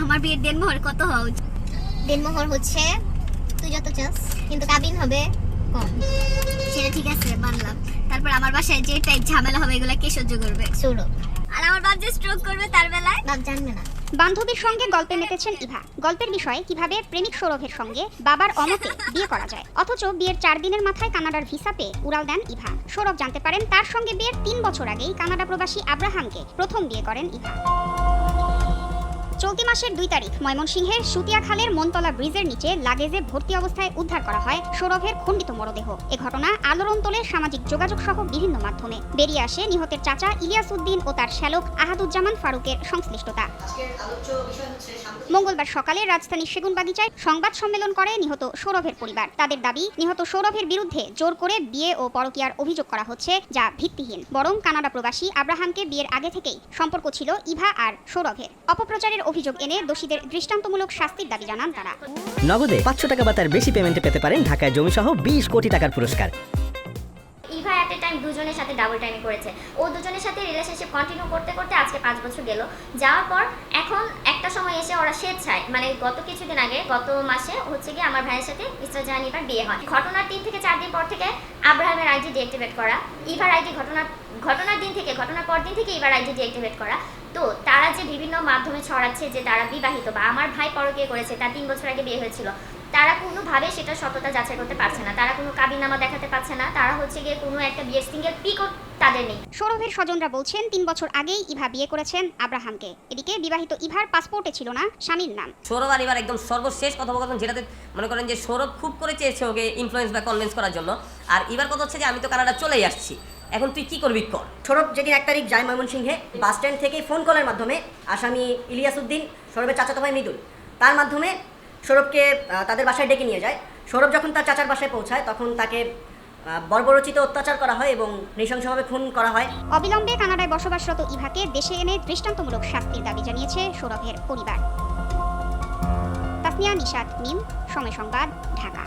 আমার বিয়ের দেনমোহর কত হওয়া উচিত? দিনমোহর হচ্ছে তুই যত চাস কিন্তু কাবিন হবে কম। সেটা ঠিক আছে মানলাম। তারপর আমার বাসায় যে টাইপ ঝামেলা হবে এগুলা কে সহ্য করবে? শুরু আর আমার বাপ যে স্ট্রোক করবে তার বেলায়? বাপ জানবে না। বান্ধবীর সঙ্গে গল্পে মেতেছেন ইভা। গল্পের বিষয়ে কীভাবে প্রেমিক সৌরভের সঙ্গে বাবার অমতে বিয়ে করা যায়। অথচ বিয়ের চার দিনের মাথায় কানাডার ভিসা পেয়ে উড়াল দেন ইভা। সৌরভ জানতে পারেন তার সঙ্গে বিয়ের তিন বছর আগেই কানাডা প্রবাসী আব্রাহামকে প্রথম বিয়ে করেন ইভা। চলতি মাসের দুই তারিখ ময়মনসিংহের সুতিয়াখালের মনতলা ব্রিজের নিচে লাগেজে ভর্তি অবস্থায় উদ্ধার করা হয় সৌরভের খণ্ডিত মরদেহ। এ ঘটনা আলোড়ন তোলে সামাজিক যোগাযোগ সহ বিভিন্ন মাধ্যমে। বেরিয়ে আসে নিহতের চাচা ইলিয়াস উদ্দিন ও তার শ্যালক আহাদুজ্জামান ফারুকের সংশ্লিষ্টতা। মঙ্গলবার সকালে রাজধানীর সেগুনবাগিচায় সংবাদ সম্মেলন করে নিহত সৌরভের পরিবার। তাদের দাবি, নিহত সৌরভের বিরুদ্ধে জোর করে বিয়ে ও পরকীয়ার অভিযোগ করা হচ্ছে, যা ভিত্তিহীন। বরং কানাডা প্রবাসী আব্রাহামকে বিয়ের আগে থেকেই সম্পর্ক ছিল ইভা আর সৌরভের। অপপ্রচারের অভিযোগ এনে দোষীদের দৃষ্টান্তমূলক শাস্তির দাবি জানান তারা। নগদে পাঁচশো টাকা বা তার বেশি পেমেন্টে পেতে পারেন ঢাকায় জমিসহ বিশ কোটি টাকার পুরস্কার। টাইম দুজনের সাথে ডাবল টাইমে করেছে। ও দুজনের সাথে রিলেশনশিপ কন্টিনিউ করতে করতে আজকে পাঁচ বছর গেল। যাওয়ার পর এখন একটা সময় এসে ওরা স্বেচ্ছায় মানে গত কিছুদিন আগে, গত মাসে হচ্ছে গিয়ে আমার ভাইয়ের সাথে ইসরা জাহান ইভার বিয়ে হয়। ঘটনার তিন থেকে চার দিন পর থেকে আব্রাহামের আইডি ডিঅ্যাক্টিভেট করা। ইভার আইডি ঘটনা, ঘটনার দিন থেকে, ঘটনার পর দিন থেকে ইভার আইডি ডিঅ্যাক্টিভেট করা। তো তারা যে বিভিন্ন মাধ্যমে ছড়াচ্ছে যে তারা বিবাহিত বা আমার ভাই পরকে করেছে, তার তিন বছর আগে বিয়ে হয়েছিল। তারা কোনোভাবে সেটা সততা যাচাই করতে পারছে না। তারা কোনো কাবিনামা দেখাতে পারছে না। তারা হচ্ছে গিয়ে কোনো একটা বিয়ের সিঙ্গেল পিকও তাদের নেই। সৌরভের স্বজনরা বলছেন তিন বছর আগেই ইভা বিয়ে করেছেন আব্রাহামকে। এদিকে বিবাহিত ইভার পাসপোর্টে ছিল না স্বামীর নাম। সৌরভ আর এবার একদম সর্বশেষ কথোপকথন যেটাতে মনে করেন যে সৌরভ খুব করে চেয়েছে ওকে ইনফ্লুয়েন্স বা কনভিন্স করার জন্য। আর এবার কথা হচ্ছে যে আমি তো কানাডা চলেই আসছি। এখন তুই কি করবি কর। সৌরভ যেদিন এক তারিখ যায় ময়মনসিংহে বাস স্ট্যান্ড থেকে ফোন কলের মাধ্যমে আসামি ইলিয়াস উদ্দিন সৌরভের চাচাতো ভাই মৃদুল। তার মাধ্যমে সৌরভকে তাদের বাসায় ডেকে নিয়ে যায়। সৌরভ যখন তার চাচার বাসায় পৌঁছায়, তখন তাকে বর্বরোচিত অত্যাচার করা হয় এবং নৃশংসভাবে খুন করা হয়। অবিলম্বে কানাডায় বসবাসরত ইভাকে দেশে এনে দৃষ্টান্তমূলক শাস্তির দাবি জানিয়েছে সৌরভের পরিবার। তাসনিয়া নিশাত, মিম, সময় সংবাদ, ঢাকা।